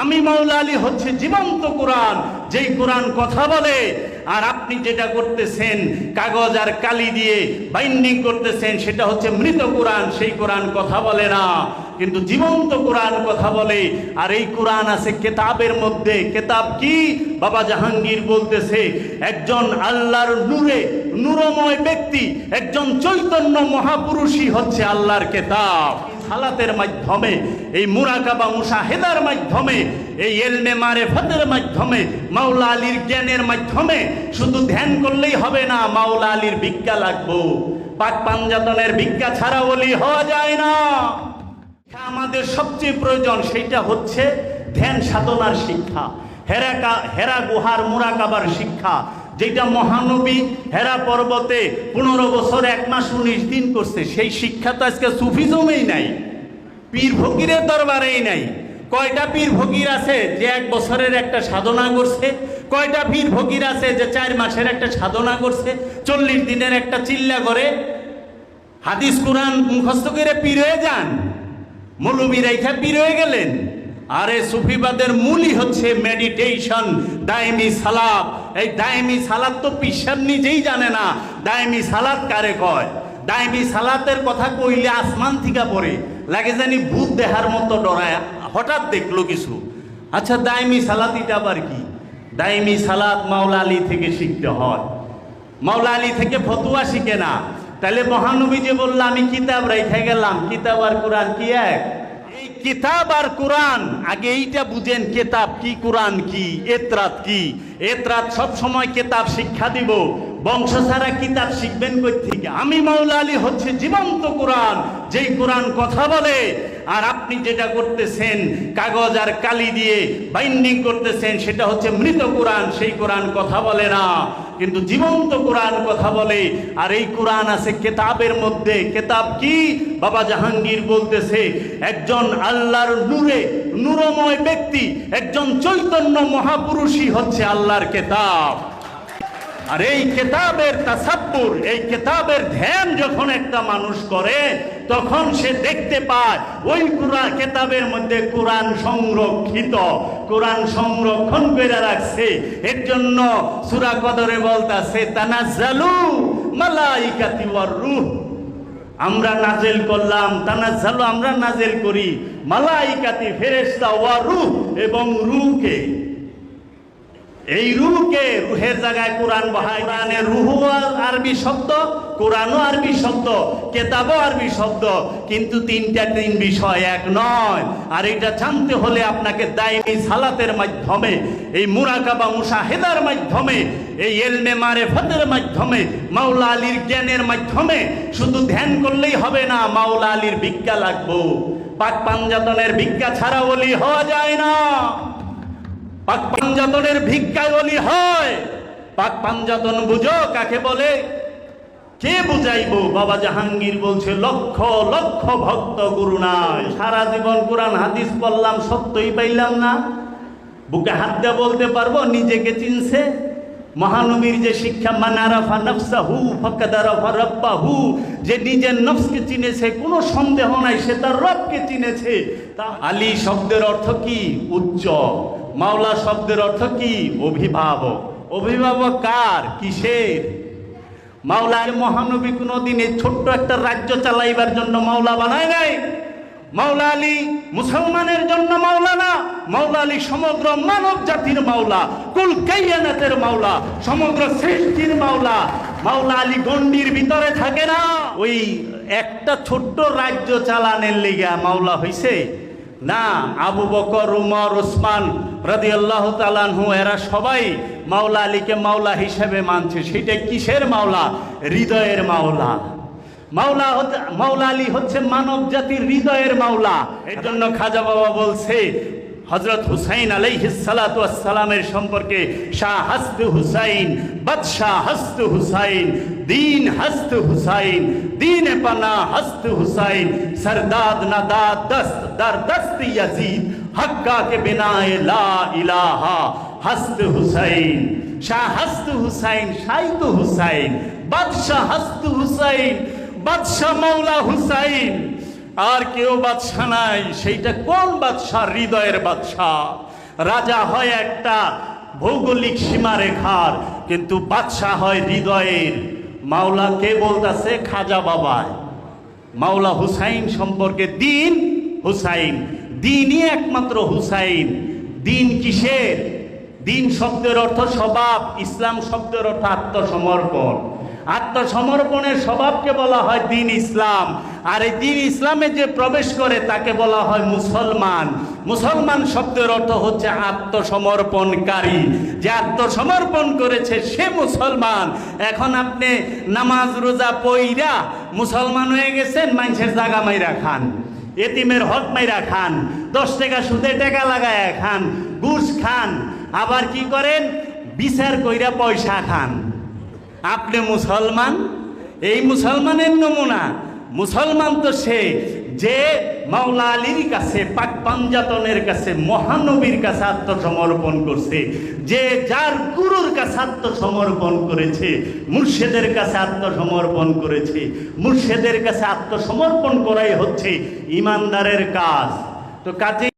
আমি মাওলা আলী হচ্ছে জীবন্ত কোরআন, যেই কোরআন কথা বলে, আর আপনি যেটা করতেছেন, কাগজ আর কালি দিয়ে বাইন্ডিং করতেছেন, সেটা হচ্ছে মৃত কোরআন, সেই কোরআন কথা বলে না। কিন্তু জীবন্ত কোরআন কথা বলে, আর এই কোরআন আছে কেতাবের মধ্যে। কেতাব কি? বাবা জাহাঙ্গীর বলতেছে, একজন আল্লাহর নূরে, নূরময় ব্যক্তি, একজন চৈতন্য মহাপুরুষই হচ্ছে আল্লাহর কেতাব। সালাতের মাধ্যমে, এই মুরাকাবা মুশাহেদার মাধ্যমে, এই এলমে মারেফতের মাধ্যমে, মাওলা আলীর জ্ঞানের মাধ্যমে, শুধু ধ্যান করলেই হবে না, মাওলা আলীর ভিক্ষা লাগবো। পাক পাঞ্জাতনের ভিক্ষা ছাড়া বলি হওয়া যায় না। আমাদের সবচেয়ে প্রয়োজন সেটা হচ্ছে ধ্যান সাধনার শিক্ষা হেরা কা- হেরা গুহার মুরাকাবার শিক্ষা। যেটা মহানবী হেরা পর্বতে পনেরো বছর এক মাস উনিশ দিন করছে, সেই শিক্ষা তো আজকে সুফিজমেই নাই, পীর ফকিরের দরবারেই নাই। কয়টা পীর ফকির আছে যে এক বছরের একটা সাধনা করছে? কয়টা পীর ফকির আছে যে চার মাসের একটা সাধনা করছে? চল্লিশ দিনের একটা চিল্লা করে হাদিস কোরআন মুখস্থ করে পীর হয়ে যান। মৌলবী রেখা পীর হয়ে গেলেন। আরে সুফিবাদের মূলই হচ্ছে মেডিটেশন দায়মি সালাদ এই দায়মি সালাদ তো পিসার নিজেই জানে না। দায়মি সালাদ কারে কয়? দায়মি সালাতের কথা কইলে আসমান থিকা পড়ে। লাগে জানি ভূত দেহার মতো ডরায়। হঠাৎ দেখল কিছু। আচ্ছা দায়মি সালাত এটা আবার কি? দায়মি সালাত মাওলা আলী থেকে শিখতে হয়। মাওলা আলী থেকে ফতুয়া শিখে না। তাহলে মহানবী যে বলল, আমি কিতাব রেখে গেলাম। কিতাব আর কোরআন কি এক? এই কিতাব আর কোরআন, আগে এইটা বুঝেন, কিতাব কি, কোরআন কি, এতরাত কি? এতরাত সব সময় কিতাব শিক্ষা দিব? বংশ ছাড়া কিতাব শিখবেন কই থেকে আমি মাওলা আলী হচ্ছে জীবন্ত কোরআন, যেই কোরআন কথা বলে। আর আপনি যেটা করতেছেন, কাগজ আর কালি দিয়ে বাইন্ডিং করতেছেন, সেটা হচ্ছে মৃত কোরআন, সেই কোরআন কথা বলে না। কিন্তু জীবন্ত কোরআন কথা বলে। আর এই কোরআন আছে কেতাবের মধ্যে। কেতাব কি? বাবা জাহাঙ্গীর বলতেছে, একজন আল্লাহর নূরে নূরময় ব্যক্তি, একজন চৈতন্য মহাপুরুষই হচ্ছে আল্লাহর কেতাব। আর এই কেতাবের তাসাব্বুর, এই কেতাবের ধ্যান যখন একটা মানুষ করে, তখন সে দেখতে পায়, ওই কোরআন কেতাবের মধ্যে কোরআন সংরক্ষিত, কোরআন সংরক্ষণ করে রাখছে। এর জন্য সূরা কদরে বলতাছে, তানাজ্জালু মালাইকাতি ওয়ার রূহ। আমরা নাজেল করলাম তানাজ্জালু আমরা নাজেল করি। মালাইকাতি ফেরেশতা ওয়া রূহ এবং রূহকে এই রুহকে রুহের জায়গায় কোরআন বহায় কোরআনের রুহু আরবি শব্দ, কোরআনও আরবি শব্দ, কেতাবও আরবি শব্দ, কিন্তু তিনটা তিন বিষয় এক নয়। আর এটা জানতে হলে আপনাকে দায়ী সালাতের মাধ্যমে, এই মুরাকাবা মুশাহেদার মাধ্যমে, এই এলমে মারেফতের মাধ্যমে, মাওলা আলীর জ্ঞানের মাধ্যমে, শুধু ধ্যান করলেই হবে না, মাওলা আলীর ভিক্ষা লাগবো। পাক পাঞ্জাতনের ভিক্ষা ছাড়া বলি হওয়া যায় না। পাক পাঞ্জাতনের ভিক্ষায় বলি হয়। পাক পাঞ্জাতন বুঝো, কাকে বলে? কে বুঝাইবো? বাবা জাহাঙ্গীর বলছে, লক্ষ লক্ষ ভক্ত গুরু নাই। সারা জীবন কোরআন, হাদিস পড়লাম, সত্যই পাইলাম না। বুকে হাত দিয়ে বলতে পারব, নিজেকে চিনছে। মহানবীর যে শিক্ষা মানারাফা নফসাহু ফকাদারাফা রব্বাহু, যে নিজের নফসকে চিনেছে, কোনো সন্দেহ নাই, সে তার রবকে চিনেছে। তা আলী শব্দের অর্থ কি? উচ্চ। মাওলা শব্দের অর্থ কি? অভিভাবক। অভিভাবক কার? কিসের? মাওলা মহানবী কোনো দিনে ছোট্ট একটা রাজ্য চালাইবার জন্য মাওলা বানায় নাই। মাওলা আলী মুসলমানের জন্য মাওলা না। মাওলা আলী সমগ্র মানব জাতির মাওলা। কুল কাইয়ানাতের মাওলা। সমগ্র সৃষ্টির মাওলা। মাওলা আলী গন্ডির ভিতরে থাকে না। ওই একটা ছোট্ট রাজ্য চালানের লিগা মাওলা হইছে? না, আবু বকর, উমর ওসমান রাদি আল্লাহ তালানহু এরা সবাই মাওলা আলীকে মাওলা হিসেবে মানছে। সেটা কিসের মাওলা? হৃদয়ের মাওলা। মাওলা মাওলা আলী হচ্ছে মানব জাতির হৃদয়ের মাওলা। এর জন্য খাজা বাবা বলছে हज़रत हुसैन अलहलामर सम्पर्के हस्त हुसैन, बदशाह हस्त हुसैन, दीन हस्त हुसैन, दीन पना हस्त हुसैन, सरदाद नदा दस्त, दर दस्त यजीद, हक्का के बिना ला इलाहा, हस्त हुसैन, शाह हस्त हुसैन शाही तो हुसैन, बदशाह हस्त हुसैन, बदशाह मौला हुसैन। আর কেউ বাদশা নাই। সেইটা কোন বাদশাহ? হৃদয়ের বাদশাহ। রাজা হয় একটা ভৌগোলিক সীমারেখার, কিন্তু বাদশাহ হয় হৃদয়ের। মাওলা কে বলতেছে? খাজা বাবায় মাওলা হুসাইন সম্পর্কে দিন হুসাইন। দিনই একমাত্র হুসাইন। দিন কিসের? দিন শব্দের অর্থ স্বভাব, ইসলাম শব্দের অর্থ আত্মসমর্পণ। আত্মসমর্পণের স্বভাবকে বলা হয় দিন ইসলাম। আর এই দিন ইসলামে যে প্রবেশ করে, তাকে বলা হয় মুসলমান। মুসলমান শব্দের অর্থ হচ্ছে আত্মসমর্পণকারী। যে আত্মসমর্পণ করেছে, সে মুসলমান। এখন আপনি নামাজ রোজা পইরা মুসলমান হয়ে গেছেন, মানুষের জাগা মাইরা খান, এতিমের হক মাইরা খান, দশ টাকা সুদে টাকা লাগায় খান, ঘুষ খান, আবার কি করেন? বিচার কইরা পয়সা খান। আপনি মুসলমান? এই মুসলমানের নমুনা। মুসলমান তো সে যে মাওলা আলীর কাছে, পাক পাঞ্জাতনের কাছে, মহানবীর কাছে আত্মসমর্পণ করছে, যে যার গুরুর কাছে আত্মসমর্পণ করেছে, মুর্শেদের কাছে আত্মসমর্পণ করেছে, মুর্শেদের কাছে আত্মসমর্পণ করাই হচ্ছে ইমানদারের কাজ। তো কাজে